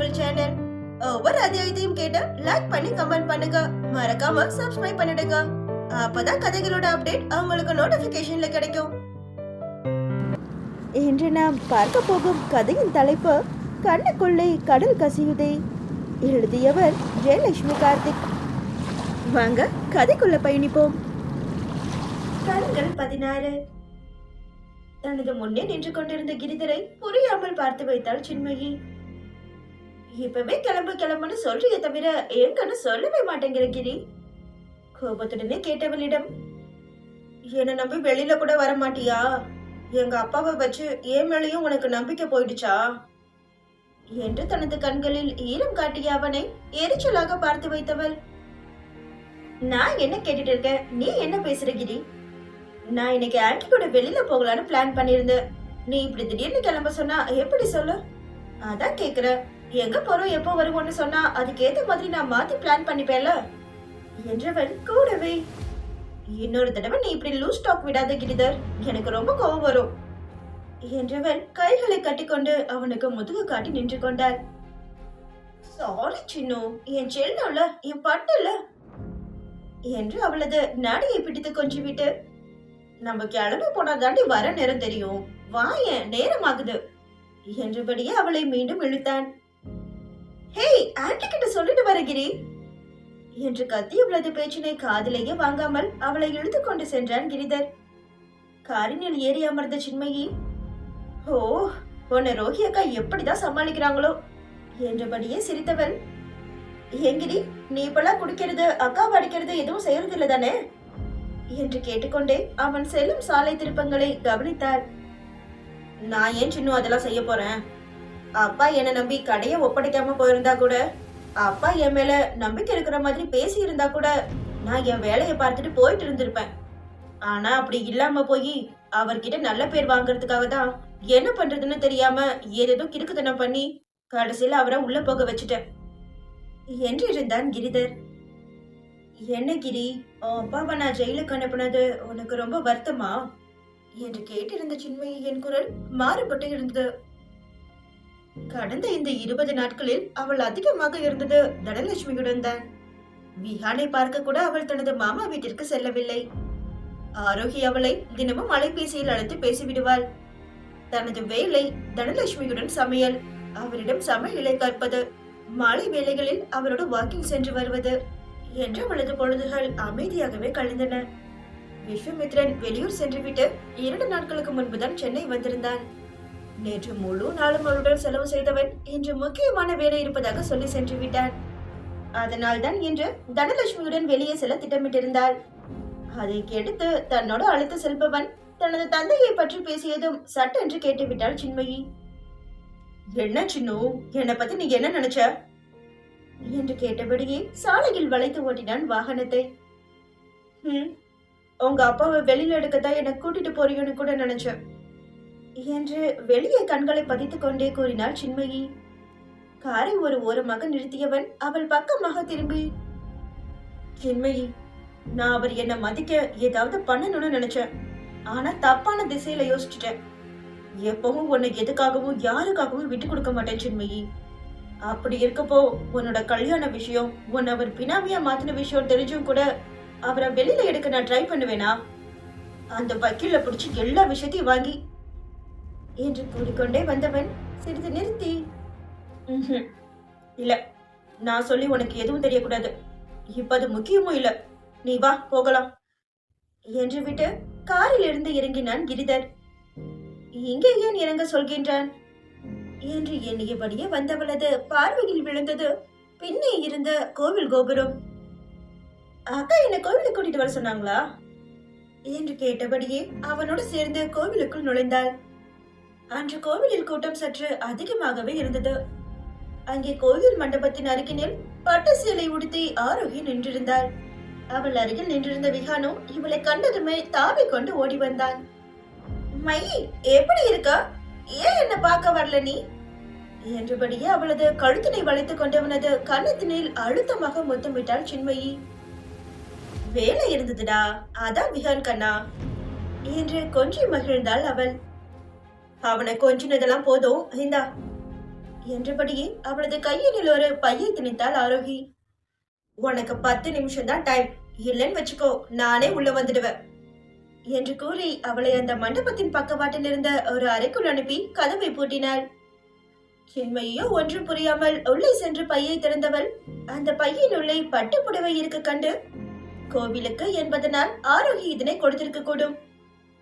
Audio நாவல் channel ஒவ்வொரு அத்தியாயத்தையும் கேட்டு like பண்ணி கமெண்ட் பண்ணுங்க. மறக்காம சப்ஸ்கிரைப் பண்ணிடுங்க. அப்பதான் கதைகளோட அப்டேட் உங்களுக்கு நோட்டிபிகேஷன்ல கிடைக்கும். இன்று நாம் பார்க்க போகும் கதையின் தலைப்பு கண்ணுக்குள்ளே கடல் கசியுதே. எழுதியவர் ஜெயலட்சுமி கார்த்திக். வாங்க கதைக்குள்ள பயணிப்போம். கண்கள் பதினாறு. தனது முன்னே நின்று கொண்டிருந்த கிரிதரை புரியாமல் பார்த்து வைத்தாள் சின்மயி. இப்பவே கிளம்பு கிளம்புன்னு சொல்றியே தவிர எங்கன்னு சொல்லவே மாட்டேங்கிற கிரி. கோபத்துடனே கேட்டவளிடம் என்ன நம்பி வெளியில கூட வர மாட்டியா? எங்க அப்பாவை வச்சு என் மேலேயும் உனக்கு நம்பிக்கை போயிடுச்சா? என்று தனது கண்களில் ஈரம் காட்டிய அவனை எரிச்சலாக பார்த்து வைத்தவள் நான் என்ன கேட்டுட்டு இருக்கேன் நீ என்ன பேசுற கிரி? நான் இன்னைக்கு ஆன்டி கூட வெளியில போகலான்னு பிளான் பண்ணியிருந்தேன். நீ இப்படி திடீர்னு கிளம்ப சொன்னா எப்படி சொல்லு? அதான் கேக்குற எங்க போறோம் எப்போ வருவோம்னு சொன்னா அதுக்கேத்த மாதிரி நான் மாத்தி பிளான் பண்ணிப்பேன்ல. என்றவன் கூடவே இன்னொரு தடவை நீ இப்படி லூஸ் டாக் விடாத கிரிதர் எனக்கு ரொம்ப கோவம் வரும். என்றவன் கைகளை கட்டிக்கொண்டு அவனுக்கு முதுகு காட்டி நின்று கொண்டார் சாரி சின்னு என் செல்லம்ல என் பட்டுல என்று அவளது நடையை பிடித்து கொஞ்சி விட்டு நம்ம கிளம்பி போனா தாண்டி வர நேரம் தெரியும். வாயேன் நேரம் ஆகுது என்றபடியே அவளை மீண்டும் இழுத்தான். ஹேய் ஆன்டி கிட்ட சொல்லிட்டு வருகிறேன் கிரி என்று கத்தி அவளது பேச்சினை காதிலேயே வாங்காமல் அவளை இழுத்து கொண்டு சென்றான் கிரிதர். காரினில் ஏறி அமர்ந்த சின்மயி ஓ உன்னை ரோஹி அக்கா எப்படிதான் சமாளிக்கிறாங்களோ? என்றபடியே சிரித்தவள் ஏங்கிரி நீ இப்பெல்லாம் குடிக்கிறது அக்கா அடிக்கிறது எதுவும் செய்யறது தானே? என்று கேட்டுக்கொண்டே அவன் செல்லும் சாலை திருப்பங்களை கவனித்தாள். நான் ஏன் சின்ன அதெல்லாம் செய்ய போறேன்? அப்பா என்ன நம்பி கடையை ஒப்படைக்காம போயிருந்தா கூட அப்பா என் மேல நம்பிக்கை இருக்கிற மாதிரி பேசி இருந்தா கூட நான் என் வேலையை பார்த்துட்டு போயிட்டு இருந்திருப்பேன். ஆனா அப்படி இல்லாம போய் அவர்கிட்ட நல்ல பேர் வாங்குறதுக்காக தான் என்ன பண்றதுன்னு தெரியாம ஏதேதோ கிறுக்குத்தனம் பண்ணி கடைசியில அவரை உள்ள போக வச்சுட்டேன். என்று இருந்தான் கிரிதர். என்ன கிரி அப்பாவை நான் ஜெயிலுக்கு அனுப்புனது உனக்கு ரொம்ப வருத்தமா? என்று கேட்டிருந்த சின்மையின் குரல் மாறுபட்டு இருந்தது. கடந்த இந்த இருபது நாட்களில் அவள் அதிகமாக இருந்தது தனலட்சுமியுடன் தான். விஹானை பார்க்க கூட அவள் தனது மாமா வீட்டிற்கு செல்லவில்லை. ஆரோகி அவளை தினமும் அலைபேசியில் அழைத்து பேசிவிடுவாள். தனது வேலை தனலட்சுமியுடன் சமையல் அவரிடம் சமையலை கற்பது மாலை வேளைகளில் அவரோடு வாக்கிங் சென்று வருவது என்று அவளது பொழுதுகள் அமைதியாகவே கழிந்தன. விஸ்வமித்ரன் வெளியூர் சென்றுவிட்டு இரண்டு நாட்களுக்கு முன்புதான் சென்னை வந்திருந்தான். நேற்று முழு நாளும் அவருடன் செலவு செய்தவன். இன்று முக்கியமான வேலை இருப்பதாக சொல்லி சென்று விட்டான். அதனால்தான் இன்று தனலட்சுமியுடன் வெளியே செல்ல திட்டமிட்டிருந்தாள். அதை கெடுத்து தன்னோடு அழைத்து செல்பவன் தனது தந்தையை பற்றி பேசியதும் சட்டென்று கேட்டுவிட்டாள் சின்மயி. என்ன சின்னு? என்னை பத்தி நீ என்ன நினைச்ச? என்று கேட்டபடியே சாலையில் வளைத்து ஓட்டினான் வாகனத்தை. உங்க அப்பாவை வெளியில எடுக்கத்தான் என்னை கூட்டிட்டு போறீங்கன்னு கூட நினைச்சேன். என்று வெளியே கண்களை பதித்துக் கொண்டே கூறினாள் சின்மயி. காரை ஒரு ஓரமாக நிறுத்தியவன் அவள் பக்கமாக திரும்பி சின்மயி நான் அவர் என்ன மதிக்க ஏதாவது பண்ணணும்னு நினைச்சேன். ஆனா தப்பான திசையில யோசிச்சுட்டேன். எப்பவும் உன்னை எதுக்காகவும் யாருக்காகவும் விட்டு கொடுக்க மாட்டேன் சின்மயி. அப்படி இருக்கப்போ உன்னோட கல்யாண விஷயம் உன்னை அவர் பினாமியா மாத்தின விஷயம் தெரிஞ்சும் கூட அவரை வெளியில எடுக்க நான் ட்ரை பண்ணுவேனா? அந்த வக்கீல பிடிச்சி எல்லா விஷயத்தையும் வாங்கி என்று கூறிக்கொண்டே வந்தவன் சிறிது நிறுத்தி இல்ல. நான் சொல்லி உனக்கு எதுவும் தெரியக்கூடாது. இப்ப அது முக்கியமும் இல்ல. நீ வா போகலாம். என்று விட்டு காரில் இருந்து இறங்கினான் கிரிதர். இங்கே ஏன் இறங்க சொல்கின்றான்? என்று எண்ணியபடியே வந்தவளது பார்வையில் விழுந்தது பின்னே இருந்த கோவில் கோபுரம். அக்கா என்ன கோவிலுக்கு கூட்டிட்டு வர சொன்னாங்களா? என்று கேட்டபடியே அவனோடு சேர்ந்து கோவிலுக்குள் நுழைந்தாள். அன்று கோவிலில் கூட்டம் சற்று அதிகமாகவே இருந்தது. அங்கே கோவில் மண்டபத்தின் அருகினில் பட்டு சேலை உடுத்தி ஆரோகி நின்றிருந்தாள். அவள் அருகில் நின்றிருந்த விஹானோ இவளை கண்டதுமே தாவி கொண்டு ஓடி வந்தான். மை எப்படி இருக்கா? ஏன் என்ன பார்க்க வரல நீ? என்றபடியே அவளது கழுத்தினை வளைத்துக் கொண்டவனது கன்னத்தினில் அழுத்தமாக முத்தமிட்டாள் சின்மயி. வேலை இருந்ததுடா அதான் விஹான் கண்ணா என்று கொஞ்சம் மகிழ்ந்தாள் அவள். அவனை கொஞ்சினதெல்லாம் போதும் இந்தா என்றபடியே அவளது கையில் ஒரு பையை திணித்தாள் ஆரோகி. உனக்கு பத்து நிமிஷம் தான் டைம் இல்லைன்னு வச்சுக்கோ நானே உள்ள வந்துடுவேன். என்று கூறி அவளை அந்த மண்டபத்தின் பக்கவாட்டில் இருந்த ஒரு அறைக்குள் அனுப்பி கதவை பூட்டினாள். சின்மையோ ஒன்றும் புரியாமல் உள்ளே சென்று பையை திறந்தவள் அந்த பையின் உள்ளே பட்டு புடவை இருக்க கண்டு கோவிலுக்கு என்பதனால் ஆரோகி இதனை கொடுத்திருக்க கூடும்.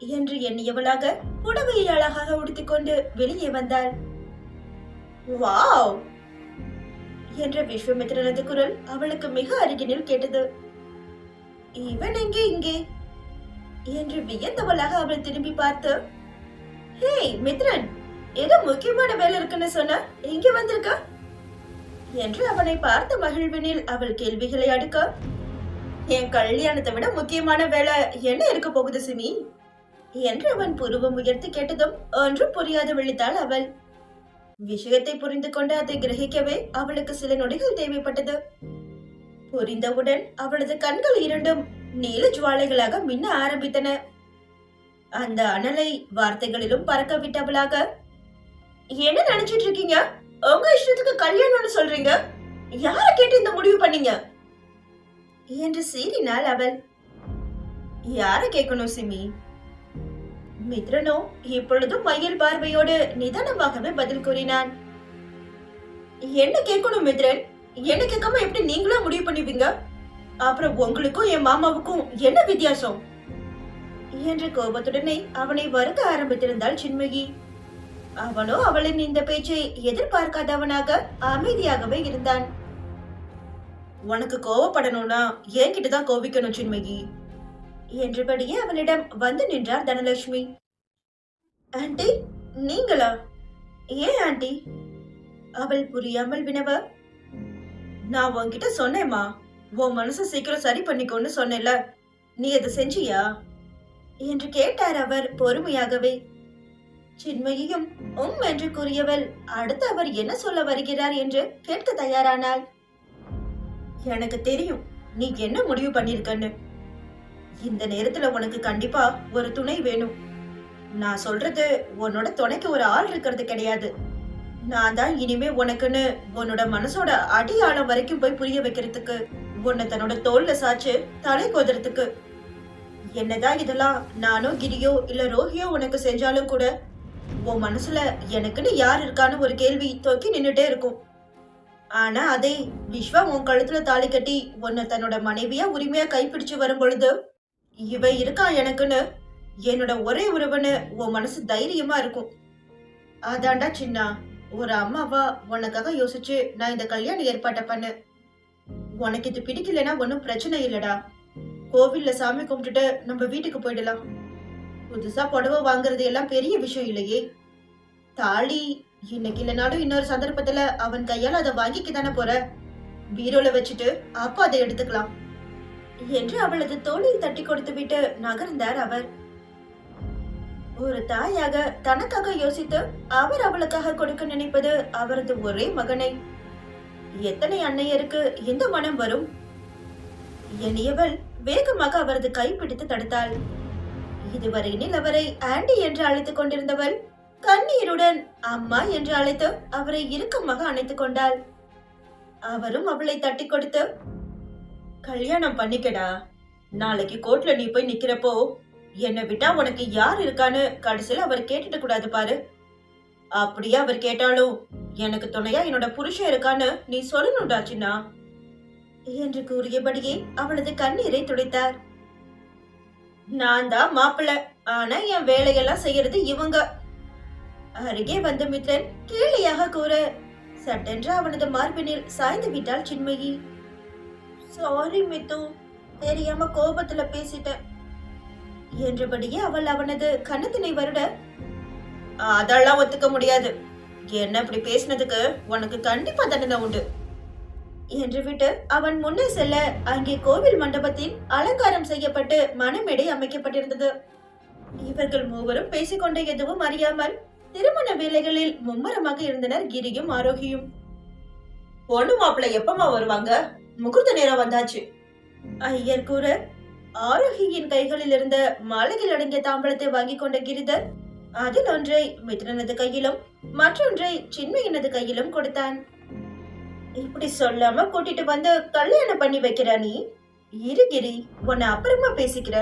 என்று எண்ணியவளாக புடவையை அழகாக உடுத்திக்கொண்டு வெளியே வந்தாள். வாவ்! என்ற விஸ்வமித்ரனது குரல் அவளுக்கு மிக அருகினில் கேட்டது. இவன் எங்கே இங்கே? என்று வியந்தவளாக அவள் திரும்பி பார்த்து ஹேய் மித்ரன் ஏதோ முக்கியமான வேலை இருக்குன்னு சொன்ன இங்கே வந்திருக்க? என்று அவனை பார்த்த மகிழ்வினில் அவள் கேள்விகளை அடுக்க என் கல்யாணத்தை விட முக்கியமான வேலை என்ன இருக்க போகுது சிமி? என்று அவன் புருவம் உயர்த்தி கேட்டதும் ஒன்றும் புரியாது விழித்தாள் அவள். விஷயத்தை புரிந்து கொண்டு அதை கிரகிக்கவே அவளுக்கு சில நொடிகள் தேவைப்பட்டது. புரிந்தவுடன் அவளது கண்கள் இரண்டும் நீல ஜுவாலைகளாக மின்ன ஆரம்பித்தன. அந்த அனலை வார்த்தைகளிலும் பறக்க விட்டவளாக என்ன நினைச்சிட்டு இருக்கீங்க? உங்க இஷ்டத்துக்கு கல்யாணம்னு சொல்றீங்க? யார கேட்டு இந்த முடிவு பண்ணீங்க? என்று சீறினாள் அவள். யார கேட்கணும் சிமி? மித்ரனோ இப்பொழுதும் மயில் பார்வையோடு நிதானமாகவே பதில் கூறினான். என்ன கேட்கணும் மித்ரன்? என்ன கேட்காம எப்படி நீங்களா முடிவு பண்ணுவீங்க அப்புறம் உங்களுக்கும் என் மாமாவுக்கும் என்ன வித்தியாசம்? என்ற கோபத்துடனே அவனை வருத்த ஆரம்பித்திருந்தாள் சின்மகி. அவனோ அவளின் இந்த பேச்சை எதிர்பார்க்காதவனாக அமைதியாகவே இருந்தான். உனக்கு கோவப்படணும்னா என்கிட்ட தான் கோபிக்கணும் சின்மகி. என்றபடியே அவனிடம் வந்து நின்றார் தனலட்சுமி. ஆண்டி நீங்களா? ஏன் ஆண்டி? அவள் புரியாமல் வினவ. நான் உன்கிட்ட சொன்னேம்மா. உன் மனசை சீக்கிரம் சரி பண்ணிக்கோன்னு சொன்னேன்ல நீ அதை செஞ்சியா? என்று கேட்டார் அவர் பொறுமையாகவே. சின்மயியும் உம் என்று கூறியவள் அடுத்து அவர் என்ன சொல்ல வருகிறார் என்று கேட்க தயாரானாள். எனக்கு தெரியும். நீ என்ன முடிவு பண்ணிருக்கன்னு இந்த நேரத்துல உனக்கு கண்டிப்பா ஒரு துணை வேணும். நான் சொல்றது உன்னோட துணைக்கு ஒரு ஆள் இருக்கிறது கிடையாது. நான் தான் இனிமே உனக்குன்னு உன்னோட மனசோட அடியாளம் வரைக்கும் போய் புரிய வைக்கிறதுக்கு உன்னை தன்னோட தோல்ல சாச்சு தலை கோதுறதுக்கு என்னதான் இதெல்லாம் நானோ கிரியோ இல்ல ரோஹியோ உனக்கு செஞ்சாலும் கூட உன் மனசுல எனக்குன்னு யார் இருக்கான்னு ஒரு கேள்வி தோக்கி நின்னுட்டே இருக்கும். ஆனா அதே விஸ்வா உன் கழுத்துல தாலி கட்டி உன்னை தன்னோட மனைவியா உரிமையா கைப்பிடிச்சு வரும் பொழுது இவ இருக்கா எனக்குன்னு? என்னோட ஒரே உறவுன்னு உன் மனசு தைரியமா இருக்கும். அதாண்டா சின்னா ஒரு அம்மாவா உனக்காக யோசிச்சு நான் இந்த கல்யாண ஏற்பாட்டை பண்ணு உனக்கு இது பிடிக்கலனா ஒன்றும் பிரச்சனை இல்லடா. கோவில்ல சாமி கும்பிட்டுட்டு நம்ம வீட்டுக்கு போயிடலாம். புதுசா புடவை வாங்குறது எல்லாம் பெரிய விஷயம் இல்லையே. தாலி இன்னைக்கு இல்லைனாலும் இன்னொரு சந்தர்ப்பத்துல அவன் கையால அதை வாங்கிக்க தானே போற? பீரோல வச்சுட்டு அப்போ அதை எடுத்துக்கலாம். என்று அவளது தோளில் தட்டி கொடுத்துவிட்டு நகர்ந்தார் அவர். ஒரு தாயாக தனக்காக யோசித்து அவர் அவளுக்காக கொடுக்க நினைப்பது அவரது ஒரே மகனை. எத்தனை அன்னையருக்கு இந்த மனம் வரும்? எளியவள் வேகமாக அவரது கை பிடித்து தடுத்தாள். இதுவரையினில் அவரை ஆண்டி என்று அழைத்துக் கொண்டிருந்தவள் கண்ணீருடன் அம்மா என்று அழைத்து அவரை இறுக்கமாக அணைத்துக் கொண்டாள். அவரும் அவளை தட்டி கொடுத்து கல்யாணம் பண்ணிக்கடா. நாளைக்கு கோர்ட்ல நீ போய் நிக்கிறப்போ என்னை விட்டா உனக்கு யார் இருக்கான்னு கடைசியில அவர் கேட்டுட்டு கூடாது பாரு. அப்படியே அவர் கேட்டாலும் எனக்கு துணையா என்னோட புருஷன் இருக்கான்னு நீ சொல்லணும்டா சின்னா. என்று கூறியபடியே அவளது கண்ணீரை துடைத்தார். நான் தான் மாப்பிள்ள ஆனா என் வேலையெல்லாம் செய்யறது இவங்க. அருகே வந்த மித்ரன் கேலியாக கூற சட்டென்று அவனது மார்பினில் சாய்ந்து விட்டாள் சின்மயி. சாரி மித்து தெரியாம கோபத்துல பேசிட்டேன். என்றபடியே அவள் அவனது கணத்தினை வருட அதெல்லாம் ஒத்துக்க முடியாது. என்ன இப்படி பேசினதுக்கு? உனக்கு கண்டிப்பா தண்டனை உண்டு. என்று விட்டு அவன் முன்னே செல்ல அங்கே கோவில் மண்டபத்தின் அலங்காரம் செய்யப்பட்டு மனமேடை அமைக்கப்பட்டிருந்தது. இவர்கள் மூவரும் பேசிக்கொண்ட எதுவும் அறியாமல் திருமண வேலைகளில் மும்மரமாக இருந்தனர் கிரியும் ஆரோக்கியும் பொண்ணு மாப்பிள்ளை எப்பமா வருவாங்க? முகூர்த்த நேரம் வந்தாச்சு. ஐயர் கூற ஆரோக்கியின் கைகளில் இருந்த மாலையில் அடங்கிய தாம்பழத்தை வாங்கி கொண்ட கிரிதர் அதில் ஒன்றை மித்ரனது கையிலும் மற்றொன்றை சின்மையினது கையிலும் கொடுத்தான். இப்படி சொல்லாம கூட்டிட்டு வந்து கல்யாணம் பண்ணி வைக்கிற நீ? இருகிரி உன்னை அப்புறமா பேசிக்கிற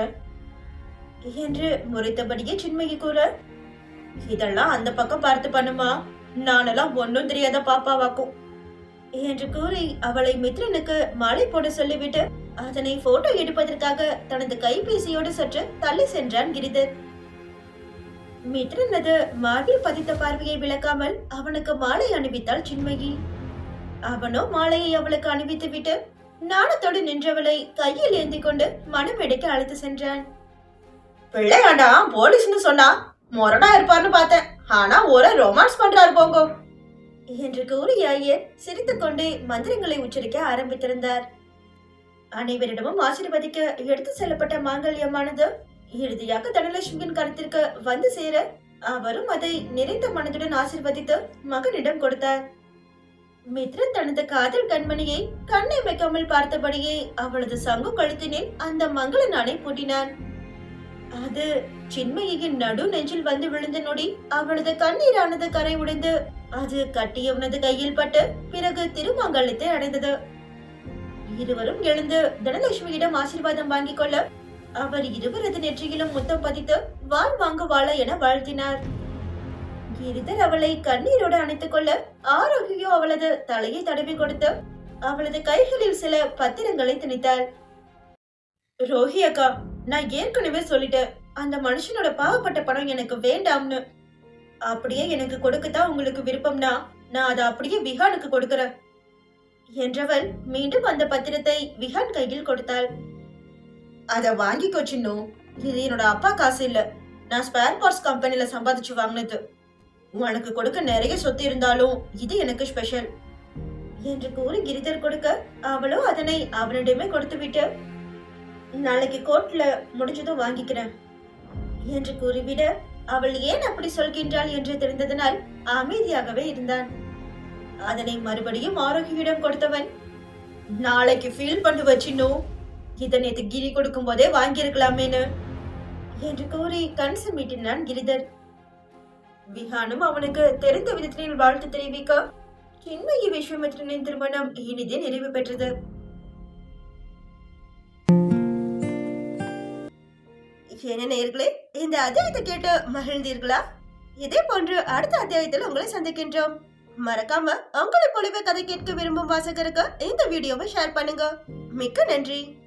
என்று முறைத்தபடியே சின்மயி கூற இதெல்லாம் அந்த பக்கம் பார்த்து பண்ணுமா? நானெல்லாம் ஒன்னும் தெரியாத பாப்பாவாக்கும். என்று கூறி அவளை மித்ரனுக்கு மாலை போட சொல்லிவிட்டு அதனை போட்டோ எடுப்பதற்காக தனது கைபேசியோடு சற்று தள்ளி சென்றான் கிரிதர் மித்ரனது மார்பில் பதித்த பார்வையை விளக்காமல் அவனுக்கு மாலை அணிவித்தாள் சின்மயி. அவனோ மாலையை அவளுக்கு அணிவித்து விட்டு நாணத்தோடு நின்றவளை கையில் ஏந்தி கொண்டு மனம் எடுக்க அழைத்து சென்றான். பிள்ளையாண்டா போலீஸ்னு சொன்னா மொரடா இருப்பார்னு பார்த்தேன். ஆனா ஒரு ரொமான்ஸ் பண்றாரு போங்கோ. என்று கூறிய ஐயர் சிரித்துக்கொண்டே மந்திரங்களை உச்சரிக்க ஆரம்பித்திருந்தார். அனைவரிடமும் ஆசீர்வதிக்க எடுத்து செல்லப்பட்ட மாங்கல்யமானது இறுதியாக தனலட்சுமியின் கருத்திற்கு வந்து சேர அவரும் அதை நிறைந்த மனதுடன் ஆசிர்வதித்து மகனிடம் கொடுத்தார். மித்ரன் தனது காதல் கண்மணியை கண்ணை வைக்காமல் பார்த்தபடியே அவளது சங்கு கழுத்தினில் அந்த மங்கள நாணை பூட்டினான். அது சின்மையின் நடு நெஞ்சில் வந்து விழுந்த நொடி அவளது கண்ணீரானது கரை உடைந்து அது கட்டியவனது கையில் பட்டு பிறகு திருமங்கலத்தை அடைந்தது. இருவரும் எழுந்து தனலட்சுமியிடம் ஆசீர்வாதம் வாங்கிக் கொள்ள அவர் இருவரது நெற்றியிலும் முத்தம் பதித்து வாழ் வாங்க வாழ என வாழ்த்தினார். கிரிதர் அவளை கண்ணீரோடு அணைத்துக் கொள்ள ஆரோக்கியோ அவளது தலையை தடவி கொடுத்து அவளது கைகளில் சில பத்திரங்களை திணித்தார் ரோஹி அக்கா நான் ஏற்கனவே சொல்லிட்டேன். அந்த மனுஷனோட பாவப்பட்ட பணம் எனக்கு வேண்டாம்னு. அப்படியே எனக்கு கொடுக்கத்தான் உங்களுக்கு விருப்பம்னா? நான் அதை அப்படியே விஹானுக்கு கொடுக்கறேன். என்றவள் மீண்டும் அந்த பத்திரத்தை விஹான் கையில் கொடுத்தாள். அத வாங்கிக்கோ சின்னு. இது என்னோட அப்பா காசு இல்ல. நான் ஸ்பேர் பார்ட்ஸ் கம்பெனில சம்பாதிச்சு வாங்கினது. உனக்கு கொடுக்க நிறைய சொத்து இருந்தாலும் இது எனக்கு ஸ்பெஷல் என்று கூறி கிரிதர் கொடுக்க அவளோ அதனை அவனிடமே கொடுத்து விட்டு நாளைக்கு கோர்ட்ல முடிஞ்சதும் வாங்கிக்கிறேன். என்று கூறிவிட அவள் ஏன் அப்படி சொல்கின்றாள் என்று தெரிந்ததனால் அமைதியாகவே இருந்தான். அதனை மறுபடியும் ஆரோக்கியிடம் கொடுத்தவன் நாளைக்கு ஃபீல் பண்ணி வச்சினோ இதை நேத்து கிரி கொடுக்கும் போதே வாங்கியிருக்கலாமேனு என்று கூறி கண் சிமிட்டினான் கிரிதர். விஹானும் அவனுக்கு தெரிந்த விதத்தில் வாழ்த்து தெரிவிக்க சின்மயி விஸ்வமித்ரனின் திருமணம் இனிதே நிறைவு பெற்றது. என்ன நேயர்களே இந்த அத்தியாயத்தை கேட்டு மகிழ்ந்தீர்களா? இதே போன்று அடுத்த அத்தியாயத்தில் உங்களை சந்திக்கின்றோம். மறக்காம உங்களை போலவே கதை கேட்க விரும்பும் வாசகருக்கு இந்த வீடியோவை ஷேர் பண்ணுங்க. மிக்க நன்றி.